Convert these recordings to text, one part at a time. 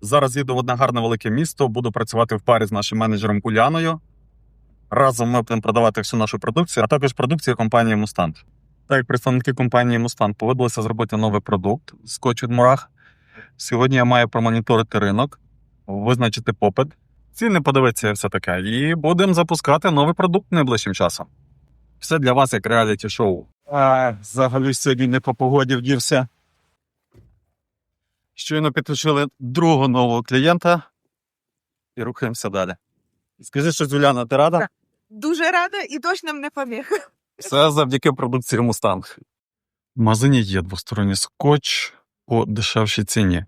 Зараз їду в одне гарне велике місто, буду працювати в парі з нашим менеджером Уляною. Разом ми будемо продавати всю нашу продукцію, а також продукцію компанії Мустанг. Так представники компанії Мустанг поводилися зробити новий продукт скотч від Мурах. Сьогодні я маю промоніторити ринок, визначити попит, ціни подивитися все таке. І будемо запускати новий продукт найближчим часом. Все для вас як реаліті-шоу. Взагалі сьогодні не по погоді вдівся. Щойно підключили другого нового клієнта і рухаємося далі. Скажи, що Зуляна, ти рада? Так. Дуже рада і точно не поміха. Все завдяки продукції Мустанг. В магазині є двосторонній скотч по дешевшій ціні.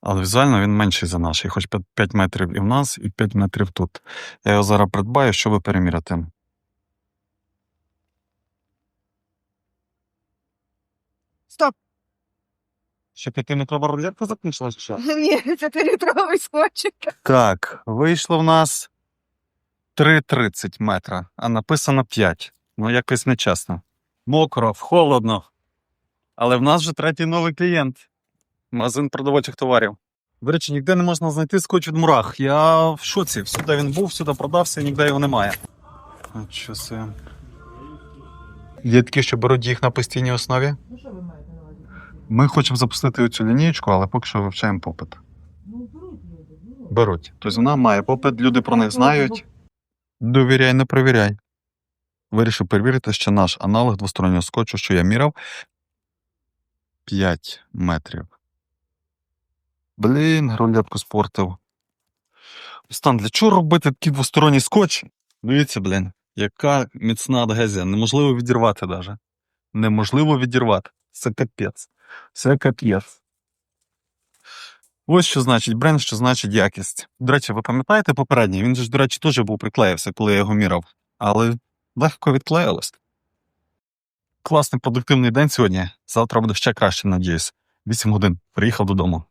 Але візуально він менший за наш, хоч 5 метрів і в нас, і 5 метрів тут. Я його зараз придбаю, щоб переміряти. Стоп. Ще п'ятиметрова рулетка закінчилась? Що? Ні, це літровий скотчик. Так, вийшло в нас 3,30 метра, а написано 5. Ну, якось нечесно. Мокро, холодно. Але в нас вже третій новий клієнт. Магазин продовольчих товарів. До речі, ніде не можна знайти скотч від мурах. Я в шоці. Всюди він був, всюди продався, і ніде його немає. От що це. Є такі, що беруть їх на постійній основі. Ну що ви? Ми хочемо запустити цю лінієчку, але поки що вивчаємо попит. Ну, беруть люди, беруть. Беруть. Тобто вона має попит, люди про них знають. Довіряй, не перевіряй. Вирішив перевірити ще наш аналог двостороннього скотчу, що я міряв. 5 метрів. Блін, рулетку спортив. Стан, для чого робити такий двосторонній скотч? Дивіться, блін, яка міцна адгезія. Неможливо відірвати навіть. Неможливо відірвати. Це капець. Це кап'єс. Ось що значить бренд, що значить якість. До речі, ви пам'ятаєте попередній? Він же до речі, теж був приклеївся, коли я його міряв. Але легко відклеїлось. Класний продуктивний день сьогодні. Завтра буде ще краще, надіюсь. 8 годин. Приїхав додому.